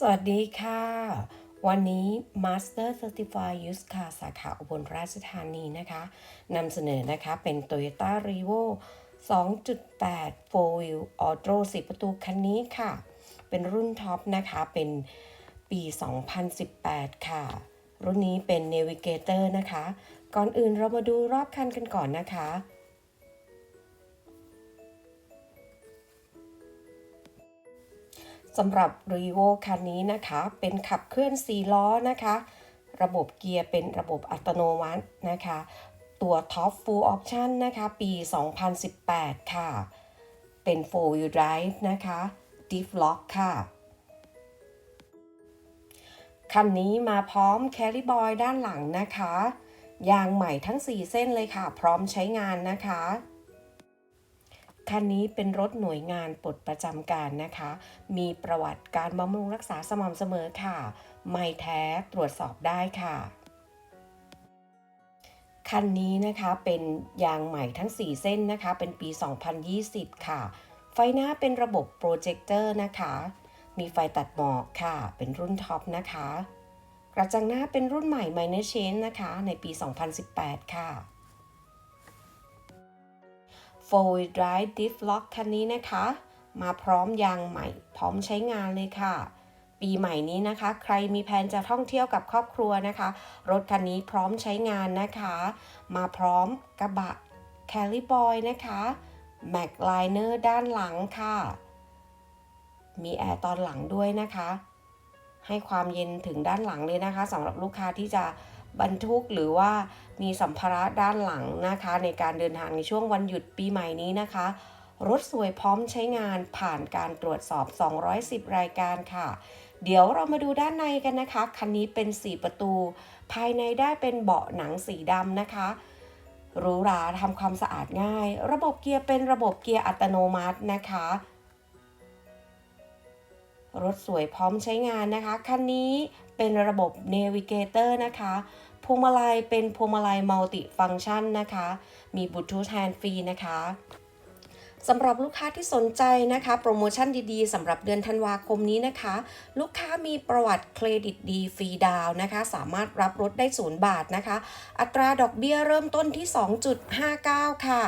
สวัสดีค่ะ วันนี้ Master Certified Used Car สาขาอุบลราชธานีนะคะนำเสนอนะคะเป็น Toyota r e v o 2.8 4 Wheel Auto 10ประตูคันนี้ค่ะ เป็นรุ่นท็อปนะคะเป็นปี 2018 ค่ะ รุ่นนี้เป็น Navigator นะคะ ก่อนอื่นเรามาดูรอบคันกันก่อนนะคะ สำหรับ r e v o คันนี้นะคะ เป็นขับเคลื่อน4ล้อนะคะ ระบบเกียร์เป็นระบบอัตโนมัตินะคะ ตัว Top Full Option นะคะ ปี 2018 ค่ะ เป็น4 Wheel Drive นะคะ Diff Lock ค่ะคันนี้มาพร้อม Carry Boy ด้านหลังนะคะ ยางใหม่ทั้ง 4 เส้นเลยค่ะ พร้อมใช้งานนะคะ คันนี้เป็นรถหน่วยงานปลดประจำการนะคะ มีประวัติการบำรุงรักษาสม่ำเสมอค่ะ ไม่แท้ตรวจสอบได้ค่ะคันนี้นะคะเป็นยางใหม่ทั้ง 4 เส้นนะคะ เป็นปี 2020 ค่ะ ไฟหน้าเป็นระบบโปรเจคเตอร์นะคะ มีไฟตัดหมอกค่ะ เป็นรุ่นท็อปนะคะ กระจังหน้าเป็นรุ่นใหม่ Minor Change นะคะ ในปี 2018 ค่ะ 4 wheel drive diff lock คันนี้นะคะ มาพร้อมยางใหม่ พร้อมใช้งานเลยค่ะ ปีใหม่นี้นะคะ ใครมีแผนจะท่องเที่ยวกับครอบครัวนะคะ รถคันนี้พร้อมใช้งานนะคะ มาพร้อมกระบะ Carry Boy นะคะ Mac Liner ด้านหลังค่ะ มีแอร์ตอนหลังด้วยนะคะ ให้ความเย็นถึงด้านหลังเลยนะคะสำหรับลูกค้าที่จะ บรรทุกหรือว่ามีสัมภาระด้านหลังนะคะ ในการเดินทางในช่วงวันหยุดปีใหม่นี้นะคะ รถสวยพร้อมใช้งานผ่านการตรวจสอบ 210 รายการค่ะ เดี๋ยวเรามาดูด้านในกันนะคะ คันนี้เป็น 4 ประตู ภายในได้เป็นเบาะหนังสีดำนะคะหรูหราทำความสะอาดง่าย ระบบเกียร์เป็นระบบเกียร์อัตโนมัตินะคะรถสวยพร้อมใช้งานนะคะ คันนี้ เป็นระบบ Navigator นะคะพวงมาลัยเป็นพวงมาลัยมัลติฟังชันนะคะ มีบลูทูธแฮนด์ฟรีนะคะสำหรับลูกค้าที่สนใจนะคะ โปรโมชั่นดีๆสำหรับเดือนธันวาคมนี้นะคะ ลูกค้ามีประวัติเครดิตดีฟรีดาวน์นะคะ สามารถรับรถได้ศูนย์บาทนะคะ อัตราดอกเบี้ยเริ่มต้นที่ 2.59 ค่ะ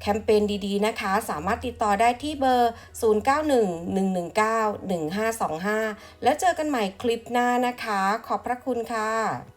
แคมเปญดีๆนะคะ สามารถติดต่อได้ที่เบอร์ 0911191525 แล้วเจอกันใหม่คลิปหน้านะคะ ขอบพระคุณค่ะ